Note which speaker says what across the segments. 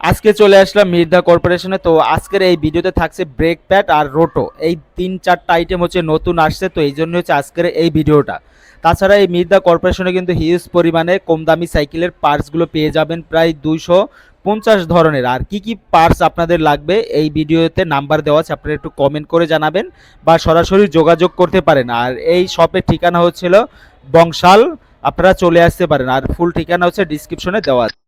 Speaker 1: আজকে চলে আসলাম মির্ধা কর্পোরেশনে। তো আজকের এই ভিডিওতে থাকছে ব্রেক প্যাড আর রোটো। এই তিন চারটা আইটেম হচ্ছে নতুন আসছে, তো এই জন্য হচ্ছে আজকের এই ভিডিওটা। তাছাড়া এই মির্ধা কর্পোরেশনে কিন্তু হিউজ পরিমাণে কম দামি সাইকেলের পার্টসগুলো পেয়ে যাবেন, প্রায় দুইশো পঞ্চাশ ধরনের। আর কি কি পার্টস আপনাদের লাগবে এই ভিডিওতে নাম্বার দেওয়া আছে, আপনারা একটু কমেন্ট করে জানাবেন বা সরাসরি যোগাযোগ করতে পারেন। আর এই শপের ঠিকানা হচ্ছিল বংশাল, আপনারা চলে আসতে পারেন। আর ফুল ঠিকানা হচ্ছে ডিসক্রিপশনে দেওয়া আছে।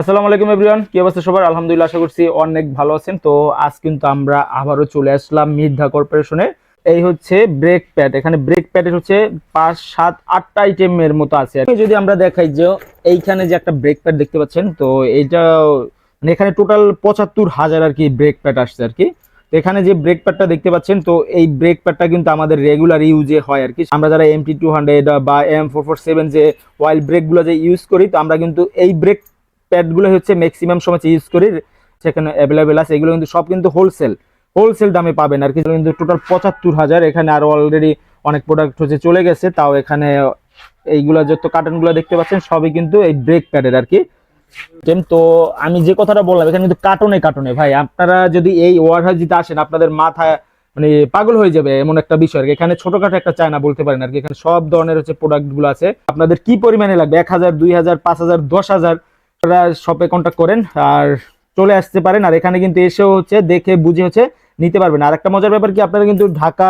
Speaker 1: আসসালামু আলাইকুম এভরিওয়ান, কি অবস্থা সবার? আলহামদুলিল্লাহ আশা করছি অনেক ভালো আছেন। তো আজ কিন্তু আমরা আবারও চলে আসলাম মির্ধা কর্পোরেশনে। এই হচ্ছে ব্রেক প্যাড। এখানে ব্রেক প্যাডের হচ্ছে পাঁচ, সাত, আটটা আইটেমের মতো আছে। যদি আমরা দেখাই যে এইখানে যে একটা ব্রেক প্যাড দেখতে পাচ্ছেন, তো এইটা মানে এখানে টোটাল পঁচাত্তর হাজার আর কি ব্রেক প্যাড আসছে আর কি। এখানে যে ব্রেক প্যাডটা দেখতে পাচ্ছেন, তো এই ব্রেক প্যাডটা কিন্তু আমাদের রেগুলার ইউজে হয় আর কি। আমরা যারা এমটি টু হান্ড্রেড বা এম ফোর ফোর সেভেন যে ওয়াইল ব্রেকগুলো যে ইউজ করি, তো আমরা কিন্তু এই ব্রেক প্যাডগুলো হচ্ছে ম্যাক্সিমাম সময় ইউজ করি সেখানে অ্যাভেলেবেল আছে, এগুলো কিন্তু সব কিন্তু হোলসেল হোলসেল দামে পাবেন আর কি কিন্তু টোটাল পঁচাত্তর হাজার, এখানে আরও অলরেডি অনেক প্রোডাক্ট হচ্ছে চলে গেছে, তাও এখানে এইগুলো যত কার্টনগুলো দেখতে পাচ্ছেন, সবই কিন্তু এই ব্রেক প্যাডের আর কি। তো আমি যে কথাটা বললাম, এখানে কিন্তু কার্টনে কার্টনে ভাই, আপনারা যদি এই ওয়ারহাউস দিতে আসেন, আপনাদের মাথা মানে পাগল হয়ে যাবে, এমন একটা বিষয়। আর কি। এখানে ছোটখাটো একটা চায়না বলতে পারেন আর কি, এখানে সব ধরনের হচ্ছে প্রোডাক্টগুলো আছে। আপনাদের কি পরিমাণে লাগবে? এক হাজার, দুই হাজার, পাঁচ হাজার, দশ হাজার? আপনারা শপে কন্ট্যাক্ট করেন আর চলে আসতে পারেন। আর এখানে কিন্তু এসেও হচ্ছে, দেখে বুঝে হচ্ছে, নিতে পারবেন। আর একটা মজার ব্যাপার কি, আপনারা কিন্তু ঢাকা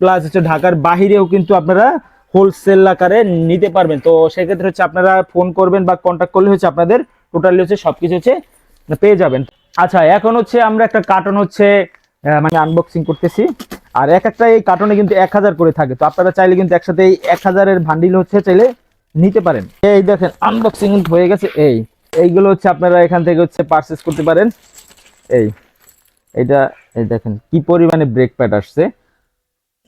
Speaker 1: প্লাস হচ্ছে ঢাকার বাহিরেও কিন্তু আপনারা হোলসেল আকারে নিতে পারবেন। তো সেক্ষেত্রে হচ্ছে আপনারা ফোন করবেন বা কন্ট্যাক্ট করলে হচ্ছে আপনাদের টোটালি হচ্ছে সবকিছু হচ্ছে পেয়ে যাবেন। আচ্ছা এখন হচ্ছে আমরা একটা কার্টন হচ্ছে মানে আনবক্সিং করতেছি। আর এক একটা এই কার্টনে কিন্তু এক হাজার করে থাকে। তো আপনারা চাইলে কিন্তু একসাথে এই এক হাজারের ভান্ডিল হচ্ছে চাইলে নিতে পারেন। এই দেখেন আনবক্সিং হয়ে গেছে। এই এইগুলো হচ্ছে আপনারা এখান থেকে হচ্ছে পারচেস করতে পারেন। এই, এটা, এই দেখেন কি পরিমাণে ব্রেক প্যাড আসছে।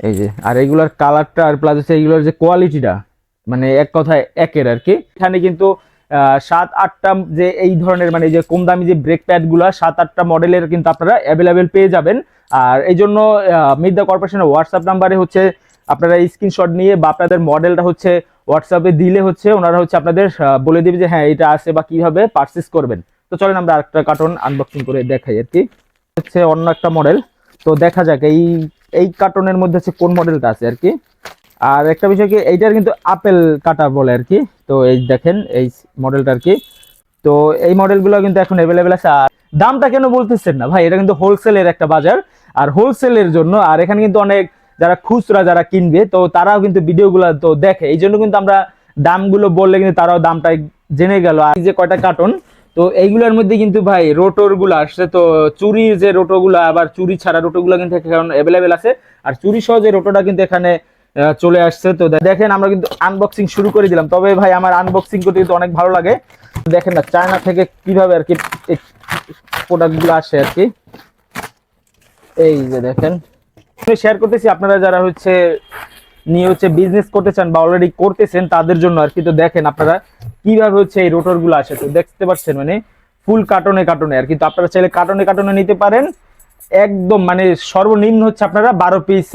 Speaker 1: এই যে, আর এগুলোর কালারটা আর প্লাস হচ্ছে এইগুলোর যে কোয়ালিটিটা মানে এক কথায় একের আর কি। এখানে কিন্তু সাত, আটটা যে এই ধরনের মানে যে কম দামি যে ব্রেক প্যাডগুলো সাত, আটটা মডেলের কিন্তু আপনারা অ্যাভেলেবেল পেয়ে যাবেন। আর এই জন্য মির্দা কর্পোরেশনের হোয়াটসঅ্যাপ নাম্বারে হচ্ছে আপনারা স্ক্রিনশট নিয়ে বা আপনাদের মডেলটা হচ্ছে হোয়াটসঅ্যাপে দিলে হচ্ছে ওনারা হচ্ছে আপনাদের বলে দিবে যে হ্যাঁ এটা আছে বা কীভাবে পারচেস করবেন? তো চলেন আমরা আরেকটা কার্টন আনবক্সিং করে দেখাই আর কি। হচ্ছে অন্য একটা মডেল তো দেখা যাক এই এই কার্টনের মধ্যে হচ্ছে কোন মডেলটা আছে আর কি। আর একটা বিষয় কি, এইটার কিন্তু আপেল কাটা বলে আর কি। তো এই দেখেন, এই মডেলটা আর কি। তো এই মডেলগুলো কিন্তু এখন অ্যাভেলেবেল আছে। আর দামটা কেন বলতেছেন না? ভাই, এটা কিন্তু হোলসেলের একটা বাজার। আর হোলসেলের জন্য, আর এখানে কিন্তু অনেক যারা খুচরা যারা কিনবে, তো তারাও কিন্তু ভিডিওগুলো তো দেখে। এই জন্য কিন্তু আমরা দামগুলো বললে কিন্তু তারাও দামটা জেনে গেল। আর যে কয়টা কার্টন তো এইগুলোর মধ্যে কিন্তু ভাই রোটরগুলো আসছে তো চুরির যে রোটো গুলো আবার চুরি ছাড়া রোটো গুলো কিন্তু অ্যাভেলেবেল আছে। আর চুরি সহ যে রোটোটা কিন্তু এখানে চলে আসছে। তো দেখেন আমরা কিন্তু আনবক্সিং শুরু করে দিলাম। তবে ভাই আমার আনবক্সিং করতে কিন্তু অনেক ভালো লাগে। দেখেন না, চায়না থেকে কীভাবে আর কি প্রোডাক্টগুলো আসে আর কি। এই যে দেখেন। শেয়ার করতেছি, আপনারা যারা হচ্ছে নিয়ে হচ্ছে বিজনেস করতে চান বা অলরেডি করতেছেন তাদের জন্য আর কি। তো দেখেন আপনারা কীভাবে হচ্ছে এই রোটরগুলো আসে। তো দেখতে পাচ্ছেন মানে ফুল কার্টনে কার্টনে আর কিন্তু আপনারা চাইলে কার্টনে কার্টনে নিতে পারেন। একদম মানে সর্বনিম্ন হচ্ছে আপনারা বারো পিস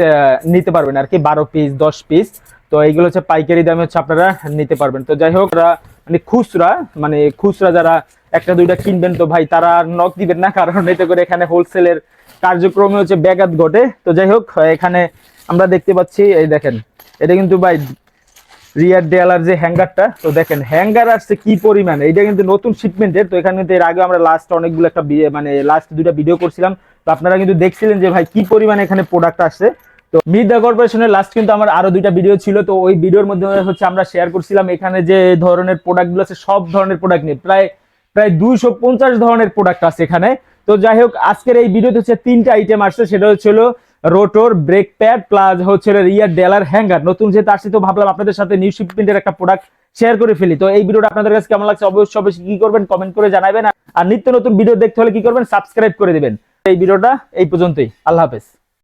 Speaker 1: নিতে পারবেন আর কি। বারো পিস দশ পিস তো এইগুলো হচ্ছে পাইকারি দামে হচ্ছে আপনারা নিতে পারবেন। তো যাই হোক মানে খুচরা মানে খুচরা যারা একটা দুইটা কিনবেন তো ভাই, তারা নক দিবেন না। কারণ এতে করে এখানে হোলসেলের কার্যক্রমে হচ্ছে ব্যাঘাত ঘটে। তো যাই হোক, এখানে আমরা দেখতে পাচ্ছি, এই দেখেন, এটা কিন্তু ভাই রিয়ার দেয়ালার যে হ্যাঙ্গারটা, তো দেখেন, হ্যাঙ্গার আসছে কি পরিমাণে? এটা কিন্তু নতুন শিপমেন্টের তো এখানে কিন্তু এর আগে আমরা লাস্ট অনেকগুলো একটা মানে লাস্ট দুইটা ভিডিও করছিলাম। তো আপনারা কিন্তু দেখছিলেন যে ভাই কি পরিমাণে এখানে প্রোডাক্ট আসছে। তো মির্দা কর্পোরেশনের লাস্ট কিন্তু আমার আরও দুইটা ভিডিও ছিল, তো ওই ভিডিওর মধ্যে হচ্ছে আমরা শেয়ার করছিলাম, এখানে যে ধরনের প্রোডাক্টগুলো আছে, সব ধরনের প্রোডাক্ট নিয়ে। প্রায় প্রায় দুইশো পঞ্চাশ ধরনের প্রোডাক্ট আছে এখানে। তো যাই হোক, আজকের এই ভিডিওতে হচ্ছে তিনটা আইটেম আসছে। সেটা হচ্ছিল রোটর ব্রেক প্যাড প্লাস হচ্ছে রিয়ার ডেলার হ্যাঙ্গার নতুন যেহেতু আসছে, তো ভাবলাম আপনাদের সাথে নিউ শিপমেন্টের একটা প্রোডাক্ট শেয়ার করে ফেলি। তো এই ভিডিওটা আপনাদের কাছে কেমন লাগছে অবশ্যই অবশ্যই কি করবেন কমেন্ট করে জানাবেন। আর নিত্য নতুন ভিডিও দেখতে হলে কি করবেন? সাবস্ক্রাইব করে দেবেন। এই ভিডিওটা এই পর্যন্তই। আল্লাহ হাফেজ।